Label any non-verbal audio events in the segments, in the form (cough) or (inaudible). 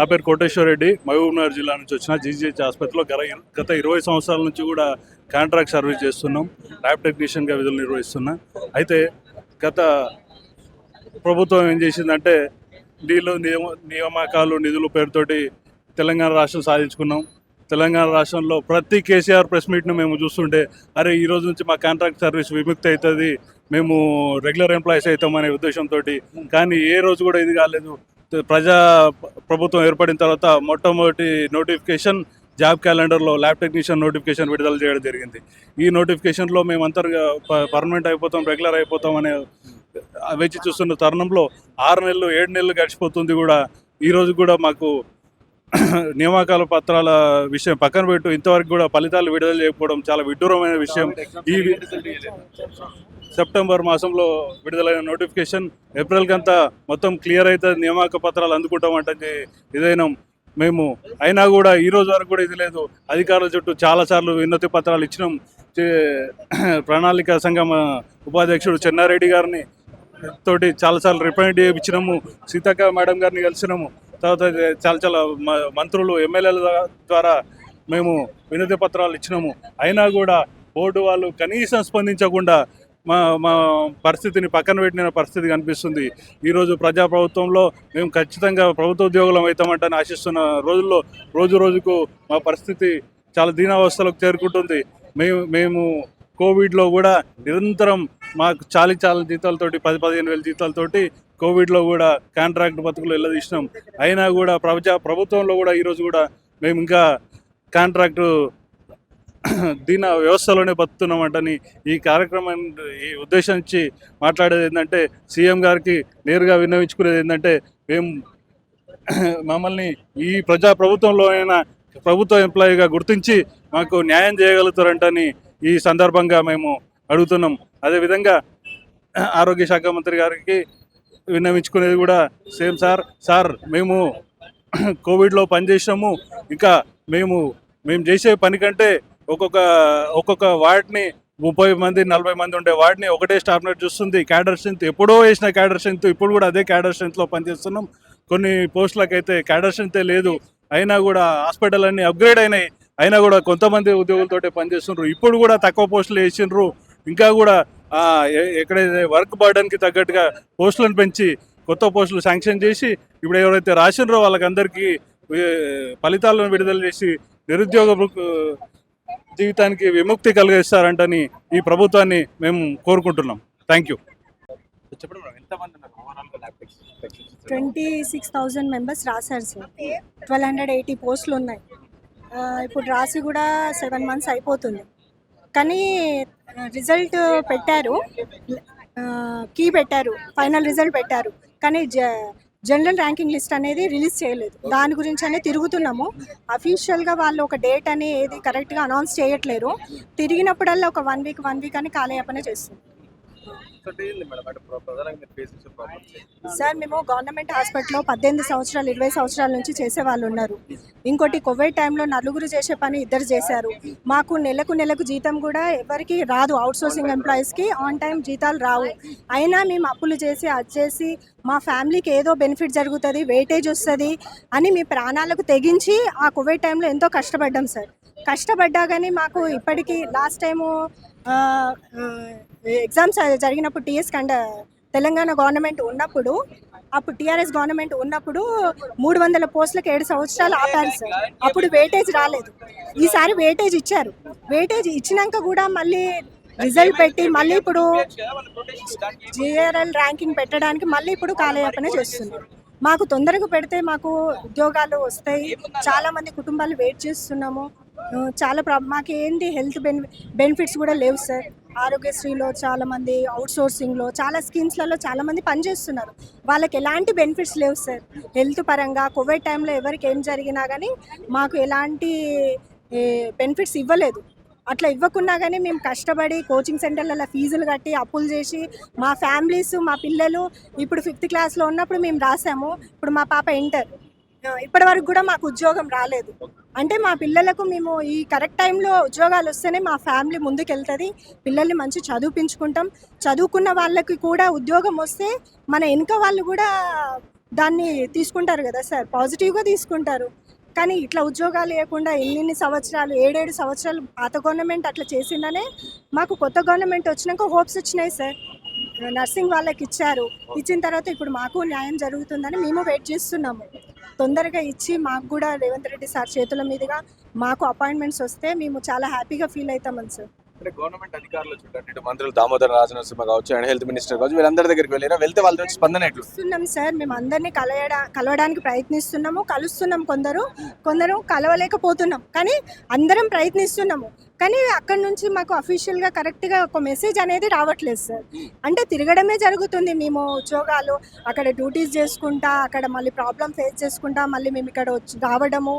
నా పేరు కోటేశ్వర రెడ్డి మహబూబ్నగర్ జిల్లా నుంచి వచ్చిన జీజీహెచ్ ఆసుపత్రిలో గత గత ఇరవై సంవత్సరాల నుంచి కూడా కాంట్రాక్ట్ సర్వీస్ చేస్తున్నాం ల్యాబ్ టెక్నీషియన్గా విధులు నిర్వహిస్తున్నా. అయితే గత ప్రభుత్వం ఏం చేసిందంటే నీళ్ళు నియమ నియామకాలు నిధుల పేరుతోటి తెలంగాణ రాష్ట్రం సాధించుకున్నాం. తెలంగాణ రాష్ట్రంలో ప్రతి కేసీఆర్ ప్రెస్ మీట్ను మేము చూస్తుంటే అరే ఈ రోజు నుంచి మా కాంట్రాక్ట్ సర్వీస్ విముక్తి అవుతుంది మేము రెగ్యులర్ ఎంప్లాయీస్ అవుతామనే ఉద్దేశంతో కానీ ఏ రోజు కూడా ఇది కాలేదు. ప్రజా ప్రభుత్వం ఏర్పడిన తర్వాత మొట్టమొదటి నోటిఫికేషన్ జాబ్ క్యాలెండర్లో ల్యాబ్ టెక్నీషియన్ నోటిఫికేషన్ విడుదల చేయడం జరిగింది. ఈ నోటిఫికేషన్లో మేము అంతర్గా పర్మనెంట్ అయిపోతాం రెగ్యులర్ అయిపోతాం అనే వేచి చూస్తున్న తరుణంలో ఆరు నెలలు ఏడు నెలలు గడిచిపోతుంది కూడా. ఈ రోజు కూడా మాకు నియామకాల పత్రాల విషయం పక్కన పెట్టు. ఇంతవరకు కూడా ఫలితాలు విడుదల చేయకపోవడం చాలా విడ్డూరమైన విషయం. ఈ సెప్టెంబర్ మాసంలో విడుదలైన నోటిఫికేషన్ ఏప్రిల్ కంతా మొత్తం క్లియర్ అవుతుంది. నియామక పత్రాలు అందుకుంటామంటే ఇదైనా మేము అయినా కూడా ఈ రోజు వరకు కూడా ఇది లేదు. అధికారుల చుట్టూ చాలాసార్లు వినతి పత్రాలు ఇచ్చినాం. (clears throat) ప్రణాళిక సంఘం ఉపాధ్యక్షుడు చెన్నారెడ్డి గారిని తోటి చాలాసార్లు రిప్రజెంట్ చేయించినాము. సీతక్క మేడం గారిని కలిసినాము. తర్వాత చాలా చాలా మ- మంత్రులు ఎమ్మెల్యేల ద్వారా మేము వినతి పత్రాలు ఇచ్చినాము. అయినా కూడా బోర్డు వాళ్ళు కనీసం స్పందించకుండా మా మా పరిస్థితిని పక్కన పెట్టిన పరిస్థితి కనిపిస్తుంది. ఈరోజు ప్రజాప్రభుత్వంలో మేము ఖచ్చితంగా ప్రభుత్వ ఉద్యోగులం అవుతామంటని ఆశిస్తున్న రోజుల్లో రోజు రోజుకు మా పరిస్థితి చాలా దీనావస్థలకు చేరుకుంటుంది. మేము మేము కోవిడ్లో కూడా నిరంతరం మాకు చాలి చాలా జీతాలతోటి పది పదిహేను వేల జీతాలతోటి కోవిడ్లో కూడా కాంట్రాక్ట్ బతుకులు వెళ్ళదీసినాం అయినా కూడా ప్రజా ప్రభుత్వంలో కూడా ఈరోజు కూడా మేము ఇంకా కాంట్రాక్టు (clears throat) దీని వ్యవస్థలోనే బతుకుతున్నామంటని ఈ కార్యక్రమం ఈ ఉద్దేశించి మాట్లాడేది ఏంటంటే సీఎం గారికి నేరుగా విన్నవించుకునేది ఏంటంటే మేము (clears throat) మమ్మల్ని ఈ ప్రజా ప్రభుత్వంలో అయినా ప్రభుత్వ ఎంప్లాయీగా గుర్తించి మాకు న్యాయం చేయగలుగుతారంటని ఈ సందర్భంగా మేము అడుగుతున్నాం అదేవిధంగా ఆరోగ్య శాఖ మంత్రి గారికి విన్నవించుకునేది కూడా సేమ్ సార్. సార్ మేము కోవిడ్లో పనిచేసినాము. ఇంకా మేము మేము చేసే పని కంటే ఒక్కొక్క ఒక్కొక్క వార్డ్ని ముప్పై మంది నలభై మంది ఉండే వార్డ్ని ఒకటే స్టాఫ్ చూస్తుంది. క్యాడర్ స్ట్రెంత్ ఎప్పుడో వేసిన క్యాడర్ స్ట్రెంత్ ఇప్పుడు కూడా అదే క్యాడర్ స్ట్రెంత్లో పనిచేస్తున్నాం. కొన్ని పోస్టులకు అయితే క్యాడర్ స్ట్రెంతే లేదు. అయినా కూడా హాస్పిటల్ అన్నీ అప్గ్రేడ్ అయినాయి. అయినా కూడా కొంతమంది ఉద్యోగులతో పనిచేస్తున్నారు ఇప్పుడు కూడా తక్కువ పోస్టులు వేసిండ్రు. ఇంకా కూడా ఎక్కడైతే వర్క్ బర్డన్కి తగ్గట్టుగా పోస్టులను పెంచి కొత్త పోస్టులు శాంక్షన్ చేసి ఇప్పుడు ఎవరైతే రాసిండ్రో వాళ్ళకందరికీ ఫలితాలను విడుదల చేసి నిరుద్యోగ జీవితానికి విముక్తి కలిగిస్తారంటని ఈ ప్రభుత్వాన్ని మేము కోరుకుంటున్నాం. Thank you. Twenty six thousand members రాశారు సార్. ట్వెల్వ్ హండ్రెడ్ ఎయిటీ పోస్టులు ఉన్నాయి ఇప్పుడు రాసి కూడా సెవెన్ మంత్స్ అయిపోతుంది. కానీ రిజల్ట్ పెట్టారు. కీ పెట్టారు. ఫైనల్ రిజల్ట్ పెట్టారు. కానీ జ జనరల్ ర్యాంకింగ్ లిస్ట్ అనేది రిలీజ్ చేయలేదు. దాని గురించి అనేది తిరుగుతున్నాము. అఫీషియల్గా వాళ్ళు ఒక డేట్ అనేది కరెక్ట్గా అనౌన్స్ చేయట్లేరు. తిరిగినప్పుడల్లా ఒక వన్ వీక్ వన్ వీక్ అని కాలయాపన చేస్తుంది. సార్ మేము గవర్నమెంట్ హాస్పిటల్లో పద్దెనిమిది సంవత్సరాలు ఇరవై సంవత్సరాల నుంచి చేసే వాళ్ళు ఉన్నారు. ఇంకోటి కోవిడ్ టైంలో నలుగురు చేసే పని ఇద్దరు చేశారు. మాకు నెలకు నెలకు జీతం కూడా ఎవరికి రాదు. అవుట్ సోర్సింగ్ ఎంప్లాయీస్కి ఆన్ టైం జీతాలు రావు. అయినా మేము అప్పులు చేసి అది చేసి మా ఫ్యామిలీకి ఏదో బెనిఫిట్ జరుగుతుంది వెయిటేజ్ వస్తుంది అని మీ ప్రాణాలకు తెగించి ఆ కోవిడ్ టైంలో ఎంతో కష్టపడ్డాం సార్. కష్టపడ్డా కానీ మాకు ఇప్పటికీ లాస్ట్ టైము ఎగ్జామ్స్ జరిగినప్పుడు టీఎస్ కండ తెలంగాణ గవర్నమెంట్ ఉన్నప్పుడు అప్పుడు టీఆర్ఎస్ గవర్నమెంట్ ఉన్నప్పుడు మూడు వందల పోస్టులకు ఏడు సంవత్సరాలు ఆపారు సార్. అప్పుడు వెయిటేజ్ రాలేదు. ఈసారి వెయిటేజ్ ఇచ్చారు. వెయిటేజ్ ఇచ్చినాక కూడా మళ్ళీ రిజల్ట్ పెట్టి మళ్ళీ ఇప్పుడు జిఆర్ఎల్ ర్యాంకింగ్ పెట్టడానికి మళ్ళీ ఇప్పుడు కాలయాపన చేస్తున్నారు. మాకు తొందరగా పెడితే మాకు ఉద్యోగాలు వస్తాయి. చాలా మంది కుటుంబాలు వెయిట్ చేస్తున్నాము. చాలా ప్రాబ్లం మాకు ఏంటి హెల్త్ బెని బెనిఫిట్స్ కూడా లేవు సార్. ఆరోగ్యశ్రీలో చాలా మంది అవుట్ సోర్సింగ్లో చాలా స్కీమ్స్లలో చాలా మంది పనిచేస్తున్నారు. వాళ్ళకి ఎలాంటి బెనిఫిట్స్ లేవు సార్. హెల్త్ పరంగా కోవిడ్ టైంలో ఎవరికి ఏం జరిగినా కానీ మాకు ఎలాంటి బెనిఫిట్స్ ఇవ్వలేదు. అట్లా ఇవ్వకున్నా కానీ మేము కష్టపడి కోచింగ్ సెంటర్లలో ఫీజులు కట్టి అప్పులు చేసి మా ఫ్యామిలీస్ మా పిల్లలు ఇప్పుడు ఫిఫ్త్ క్లాస్లో ఉన్నప్పుడు మేము రాసాము. ఇప్పుడు మా పాప ఇంటర్ ఇప్పటి వరకు కూడా మాకు ఉద్యోగం రాలేదు. అంటే మా పిల్లలకు మేము ఈ కరెక్ట్ టైంలో ఉద్యోగాలు వస్తేనే మా ఫ్యామిలీ ముందుకెళ్తుంది. పిల్లల్ని మంచి చదివించుకుంటాం చదువుకున్న వాళ్ళకి కూడా ఉద్యోగం వస్తే మన వెనుక వాళ్ళు కూడా దాన్ని తీసుకుంటారు కదా సార్. పాజిటివ్గా తీసుకుంటారు. కానీ ఇట్లా ఉద్యోగాలు లేకుండా ఎన్ని సంవత్సరాలు ఏడేడు సంవత్సరాలు పాత గవర్నమెంట్ అట్లా చేసిందనే మాకు కొత్త గవర్నమెంట్ వచ్చినాక హోప్స్ వచ్చినాయి సార్. నర్సింగ్ వాళ్ళకి ఇచ్చారు. ఇచ్చిన తర్వాత ఇప్పుడు మాకు న్యాయం జరుగుతుందని మేము వెయిట్ చేస్తున్నాము. తొందరగా ఇచ్చి మాకు కూడా రేవంత్ రెడ్డి సార్ చేతుల మీదుగా మాకు అపాయింట్మెంట్స్ వస్తే మేము చాలా హ్యాపీగా ఫీల్ అవుతామని సార్. అంటే గవర్నమెంట్ అధికారులు చూడండి ఇటు మంత్రులు దామోదర్ రాజనరసింహ కావచ్చు అండ్ హెల్త్ మినిస్టర్ కావచ్చు వీళ్ళందరి దగ్గరికి వెళ్ళినా వెళ్తే వాళ్ళ నుంచి స్పందన ఎట్లు? కలుస్తున్నాం సార్ మేము అందరినీ కలయడా కలవడానికి ప్రయత్నిస్తున్నాము కలుస్తున్నాం కొందరు కొందరు కలవలేకపోతున్నాం కానీ అందరం ప్రయత్నిస్తున్నాము. కానీ అక్కడ నుంచి మాకు అఫీషియల్గా కరెక్ట్గా ఒక మెసేజ్ అనేది రావట్లేదు సార్. అంటే తిరగడమే జరుగుతుంది. మేము ఉద్యోగాలు అక్కడ డ్యూటీస్ చేసుకుంటా అక్కడ మళ్ళీ ప్రాబ్లం ఫేస్ చేసుకుంటా మళ్ళీ మేము ఇక్కడ వచ్చి రావడము.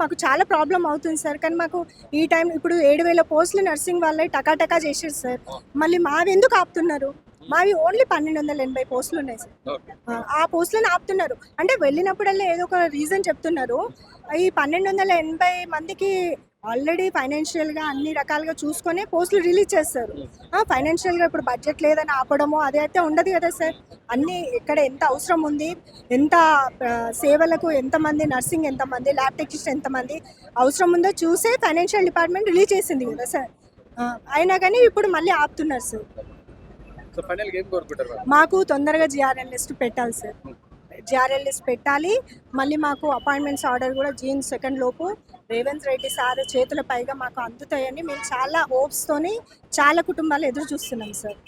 మాకు చాలా ప్రాబ్లం అవుతుంది సార్. కానీ మాకు ఈ టైం ఇప్పుడు ఏడు వేల పోస్టులు నర్సింగ్ వాళ్ళే టకాటకా చేసారు సార్. మళ్ళీ మావి ఎందుకు ఆపుతున్నారు? మావి ఓన్లీ పన్నెండు వందల ఎనభై పోస్టులు ఉన్నాయి సార్. ఆ, ఆ పోస్టులను ఆపుతున్నారు. అంటే వెళ్ళినప్పుడల్లా ఏదో ఒక రీజన్ చెప్తున్నారు. ఈ పన్నెండు వందల ఎనభై మందికి ఆల్రెడీ ఫైనాన్షియల్గా అన్ని రకాలుగా చూసుకొని పోస్టులు రిలీజ్ చేస్తారు. ఫైనాన్షియల్గా ఇప్పుడు బడ్జెట్ లేదని ఆపడము అది అయితే ఉండదు కదా సార్. అన్ని ఇక్కడ ఎంత అవసరం ఉంది ఎంత సేవలకు ఎంతమంది నర్సింగ్ ఎంతమంది ల్యాబ్ టెక్నీషియన్ ఎంతమంది అవసరం ఉందో చూసే ఫైనాన్షియల్ డిపార్ట్మెంట్ రిలీజ్ చేసింది కదా సార్. అయినా కానీ ఇప్పుడు మళ్ళీ ఆపుతున్నారు సార్? మాకు తొందరగా జిఆర్ఎల్ లిస్ట్ పెట్టాలి సార్. జిఆర్ఎల్ఎస్ పెట్టాలి. మళ్ళీ మాకు అపాయింట్మెంట్స్ ఆర్డర్ కూడా జూన్ సెకండ్ లోపు రేవంత్ రెడ్డి సార్ చేతుల పైగా మాకు అందుతాయని మేము చాలా హోప్స్తోని చాలా కుటుంబాలు ఎదురు చూస్తున్నాం సార్.